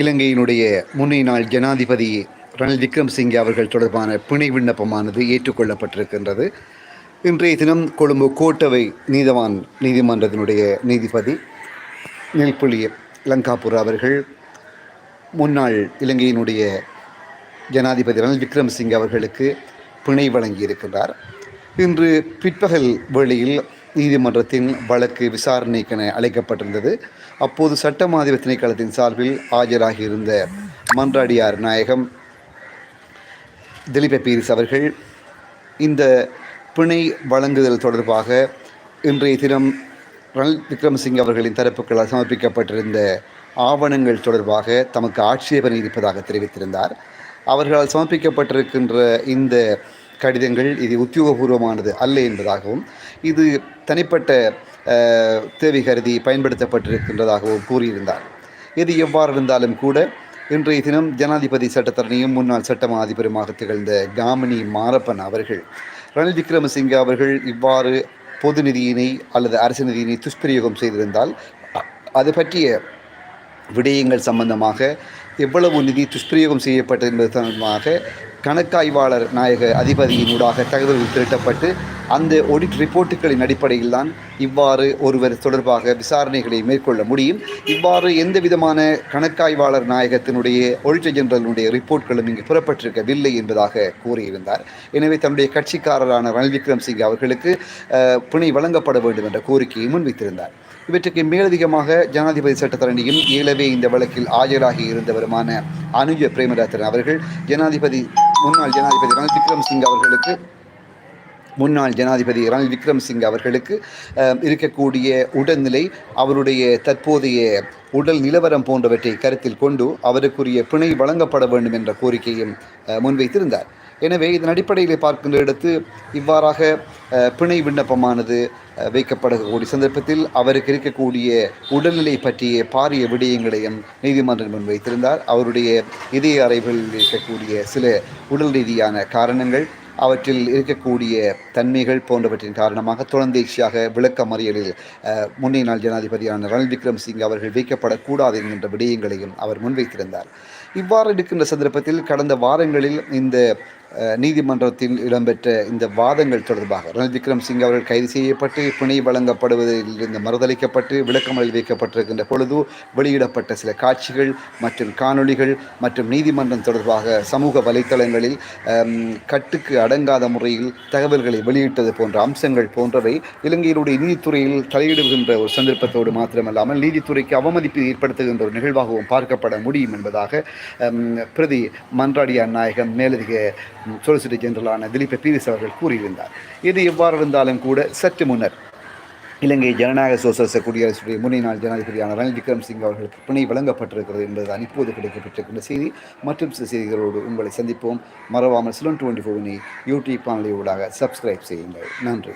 இலங்கையினுடைய முன்னே நாள் ஜனாதிபதி ரணில் விக்ரம்சிங்கே அவர்கள் தொடர்பான பிணை விண்ணப்பமானது ஏற்றுக்கொள்ளப்பட்டிருக்கின்றது. இன்றைய தினம் கொழும்பு கோட்டவை நீதவான் நீதிமன்றத்தினுடைய நீதிபதி நெல்புலி லங்காபுர் அவர்கள் முன்னாள் இலங்கையினுடைய ஜனாதிபதி ரணில் விக்ரம்சிங் அவர்களுக்கு பிணை வழங்கியிருக்கின்றார். இன்று பிற்பகல் வேளையில் நீதிமன்றத்தின் வழக்கு விசாரணைக்கென அழைக்கப்பட்டிருந்தது. அப்போது சட்டமாதிப திணைக்களத்தின் சார்பில் ஆஜராகியிருந்த மன்றாடியார் நாயகம் திலீப பீரிஸ் அவர்கள் இந்த பிணை வழங்குதல் தொடர்பாக இன்றைய தினம் ரணில் விக்ரமசிங்கே அவர்களின் தரப்புகளால் சமர்ப்பிக்கப்பட்டிருந்த ஆவணங்கள் தொடர்பாக தமக்கு ஆட்சேபனை இருப்பதாக தெரிவித்திருந்தார். அவர்களால் சமர்ப்பிக்கப்பட்டிருக்கின்ற இந்த கடிதங்கள் இது உத்தியோகபூர்வமானது அல்ல என்பதாகவும் இது தனிப்பட்ட தேவை கருதி பயன்படுத்தப்பட்டிருக்கின்றதாகவும் கூறியிருந்தார். இது எவ்வாறு இருந்தாலும் கூட இன்றைய தினம் ஜனாதிபதி சட்டத்தரணியும் முன்னாள் சட்டமா அதிபருமாக திகழ்ந்த காமினி மாரப்பன் அவர்கள் ரணில் விக்ரமசிங்கே அவர்கள் இவ்வாறு பொது நிதியினை அல்லது அரசு நிதியினை துஷ்பிரயோகம் செய்திருந்தால் அது பற்றிய விடயங்கள் சம்பந்தமாக எவ்வளவு நிதி துஷ்பிரயோகம் செய்யப்பட்டது என்பது சம்பந்தமாக கணக்காய்வாளர் நாயக அதிபதியினூடாக தகவல்கள் திரட்டப்பட்டு அந்த ஒடிட் ரிப்போர்ட்டுகளின் அடிப்படையில் தான் இவ்வாறு ஒருவர் தொடர்பாக விசாரணைகளை மேற்கொள்ள முடியும். இவ்வாறு எந்த விதமான கணக்காய்வாளர் நாயகத்தினுடைய ஒடிட்டர் ஜெனரலினுடைய ரிப்போர்ட்களும் இங்கு புறப்பட்டிருக்கவில்லை என்பதாக கூறியிருந்தார். எனவே தன்னுடைய கட்சிக்காரரான ரணில் விக்ரம்சிங் அவர்களுக்கு பிணை வழங்கப்பட வேண்டும் என்ற கோரிக்கையை முன்வைத்திருந்தார். இவற்றுக்கு மேலதிகமாக ஜனாதிபதி சட்டத்தரணியும் ஏலவே இந்த வழக்கில் ஆஜராகி இருந்தவருமான அனுஜ பிரேமராத்தன் அவர்கள் ஜனாதிபதி முன்னாள் ஜனாதிபதி ரணில் விக்ரம்சிங் அவர்களுக்கு முன்னாள் ஜனாதிபதி ரணில் விக்ரம்சிங் அவர்களுக்கு இருக்கக்கூடிய உடல்நிலை அவருடைய தற்போதைய உடல் நிலவரம் போன்றவற்றை கருத்தில் கொண்டு அவருக்குரிய பிணை வழங்கப்பட வேண்டும் என்ற கோரிக்கையும் முன்வைத்திருந்தார். எனவே இதன் அடிப்படையில் பார்க்கின்ற இடத்து இவ்வாறாக பிணை விண்ணப்பமானது வைக்கப்படக்கூடிய சந்தர்ப்பத்தில் அவருக்கு இருக்கக்கூடிய உடல்நிலை பற்றிய பாரிய விடயங்களையும் நீதிமன்றம் முன்வைத்திருந்தார். அவருடைய இதய அறைகளில் இருக்கக்கூடிய சில உடல் ரீதியான காரணங்கள் அவற்றில் இருக்கக்கூடிய தன்மைகள் போன்றவற்றின் காரணமாக தொடர்ந்தேர்ச்சியாக விளக்க மறியலில் அஹ், நாள் ஜனாதிபதியான ரணில் விக்ரம்சிங் அவர்கள் வைக்கப்படக்கூடாது என்கின்ற விடயங்களையும் அவர் முன்வைத்திருந்தார். இவ்வாறு இருக்கின்ற சந்தர்ப்பத்தில் கடந்த வாரங்களில் இந்த நீதிமன்றத்தில் இடம்பெற்ற இந்த வாதங்கள் தொடர்பாக ரணில் விக்ரம்சிங் அவர்கள் கைது செய்யப்பட்டு பிணை வழங்கப்படுவதில் இருந்து மறுதளிக்கப்பட்டு விளக்கமறியல் வைக்கப்பட்டிருக்கின்ற பொழுது வெளியிடப்பட்ட சில காட்சிகள் மற்றும் காணொளிகள் மற்றும் நீதிமன்றம் தொடர்பாக சமூக வலைத்தளங்களில் கட்டுக்கு அடங்காத முறையில் தகவல்களை வெளியிட்டது போன்ற அம்சங்கள் போன்றவை இலங்கையினுடைய நீதித்துறையில் தலையிடுகின்ற ஒரு சந்தர்ப்பத்தோடு மாத்திரமல்லாமல் நீதித்துறைக்கு அவமதிப்பு ஏற்படுத்துகின்ற ஒரு நிகழ்வாகவும் பார்க்கப்பட முடியும் என்பதாக பிரதி மன்றாடியார் நாயகன் மேலதிக சொலிசிட்டர் ஜெனரலான திலீப பீரிஸ் அவர்கள் கூறியிருந்தார். இது எவ்வாறு இருந்தாலும் கூட சற்று முன்னர் இலங்கை ஜனநாயக சோசலிச குடியரசுடைய முன்னாள் ஜனாதிபதியான ரணில் விக்ரம்சிங் அவர்களுக்கு பிணை வழங்கப்பட்டிருக்கிறது என்பதுதான் இப்போது கிடைக்கப்பட்டிருக்கின்ற செய்தி. மற்றும் சில செய்திகளோடு உங்களை சந்திப்போம். மறவாமல் சிலன் டுவெண்ட்டி ஃபோர்னை யூடியூப் சேனலை ஊடாக சப்ஸ்கிரைப் செய்யுங்கள். நன்றி.